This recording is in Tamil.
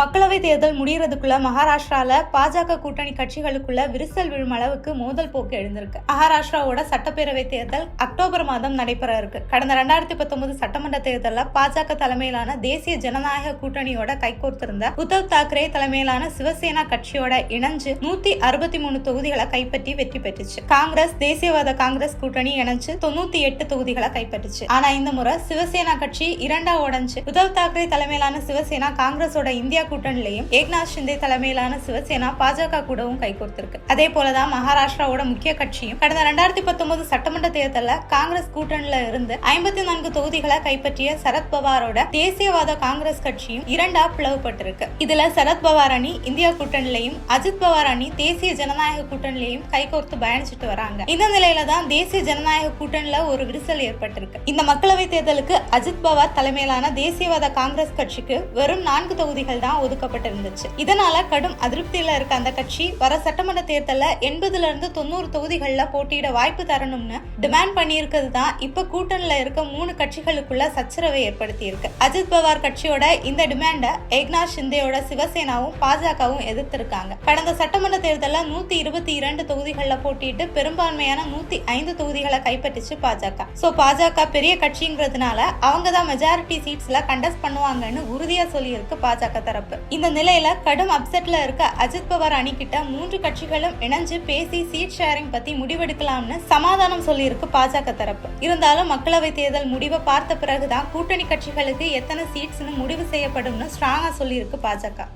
மக்களவை தேர்தல் முடிகிறதுக்குள்ள மகாராஷ்டிரால பாஜக கூட்டணி கட்சிகளுக்குள்ள விரிசல் விழும் அளவுக்கு மோதல் போக்கு எழுந்திருக்கு. மகாராஷ்டிராவோட சட்டப்பேரவை தேர்தல் அக்டோபர் மாதம் நடைபெற இருக்கு. கடந்த ரெண்டாயிரத்தி பத்தொன்பது சட்டமன்ற தேர்தலில் பாஜக தலைமையிலான தேசிய ஜனநாயக கூட்டணியோட கைகோர்த்திருந்த உத்தவ் தாக்கரே தலைமையிலான சிவசேனா கட்சியோட இணைஞ்சு நூத்தி அறுபத்தி மூணு தொகுதிகளை கைப்பற்றி வெற்றி பெற்றுச்சு. காங்கிரஸ் தேசியவாத காங்கிரஸ் கூட்டணி இணைஞ்சு தொண்ணூத்தி எட்டு தொகுதிகளை கைப்பற்றுச்சு. ஆனா இந்த முறை சிவசேனா கட்சி இரண்டா உடைஞ்சு உத்தவ் தாக்கரே தலைமையிலான சிவசேனா காங்கிரஸோட இந்தியா கூட்டணிலையும் ஏக்நாத் ஷிந்தே தலைமையிலான சிவசேனா பாஜக கூடவும் கைகோர்த்திருக்கு அதே போலதான் மகாராஷ்டிராவோட முக்கிய கட்சியும் கடந்த ரெண்டாயிரத்தி பத்தொன்பது சட்டமன்ற தேர்தலில் காங்கிரஸ் கூட்டணியில இருந்து ஐம்பத்தி நான்கு தொகுதிகளை கைப்பற்றிய சரத்பவாரோட தேசியவாத காங்கிரஸ் கட்சியும் இரண்டா பிளவுபட்டிருக்கு. இதுல சரத்பவார் அணி இந்தியா கூட்டணிலையும் அஜித் பவார் அணி தேசிய ஜனநாயக கூட்டணிலையும் கைகோர்த்து பயணிச்சுட்டு வராங்க. இந்த நிலையில தான் தேசிய ஜனநாயக கூட்டணியில ஒரு விரிசல் ஏற்பட்டிருக்கு. இந்த மக்களவை தேர்தலுக்கு அஜித் பவார் தலைமையிலான தேசியவாத காங்கிரஸ் கட்சிக்கு வெறும் நான்கு தொகுதிகள் தான் ஒதுக்கப்பட்டிருந்துச்சு. இதனால கடும் அதிருப்தியில இருக்க அந்த கட்சி வர சட்டமன்ற தேர்தலில் எண்பதுல இருந்து தொண்ணூறு தொகுதிகளில் போட்டியிட வாய்ப்பு தரணும்னு டிமாண்ட் பண்ணியிருக்கிறது தான் இப்ப கூட்டணியில இருக்க மூணு கட்சிகளுக்குள்ள சச்சரவை ஏற்படுத்தி இருக்கு அஜித் பவார் கட்சியோட இந்த டிமாண்டை ஏக்நாத் ஷிந்தேயோட சிவசேனாவும் பாஜகவும் எதிர்த்திருக்காங்க. கடந்த சட்டமன்ற தேர்தலில் நூத்தி இருபத்தி இரண்டு தொகுதிகளில் போட்டியிட்டு பெரும்பான்மையான நூத்தி ஐந்து தொகுதிகளை கைப்பற்றிச்சு பாஜக. சோ பாஜக பெரிய கட்சிங்கிறதுனால அவங்க தான் மெஜாரிட்டி சீட்ஸ்ல கண்டஸ்ட் பண்ணுவாங்கன்னு உறுதியா சொல்லியிருக்கு பாஜக தரப்பு இந்த நிலையில கடும் அப்செட்ல இருக்க அஜித் பவார் அணிக்கிட்ட மூன்று கட்சிகளும் இணைஞ்சு பேசி சீட் ஷேரிங் பத்தி முடிவெடுக்கலாம்னு சமாதானம் சொல்லியிருக்கு பாஜக தரப்பு. இருந்தாலும் மக்களவை தேர்தல் முடிவை பார்த்த பிறகுதான் கூட்டணி கட்சிகளுக்கு எத்தனை சீட்ஸ்னு முடிவு செய்யப்படும்னு ஸ்ட்ராங்கா சொல்லியிருக்கு பாஜக.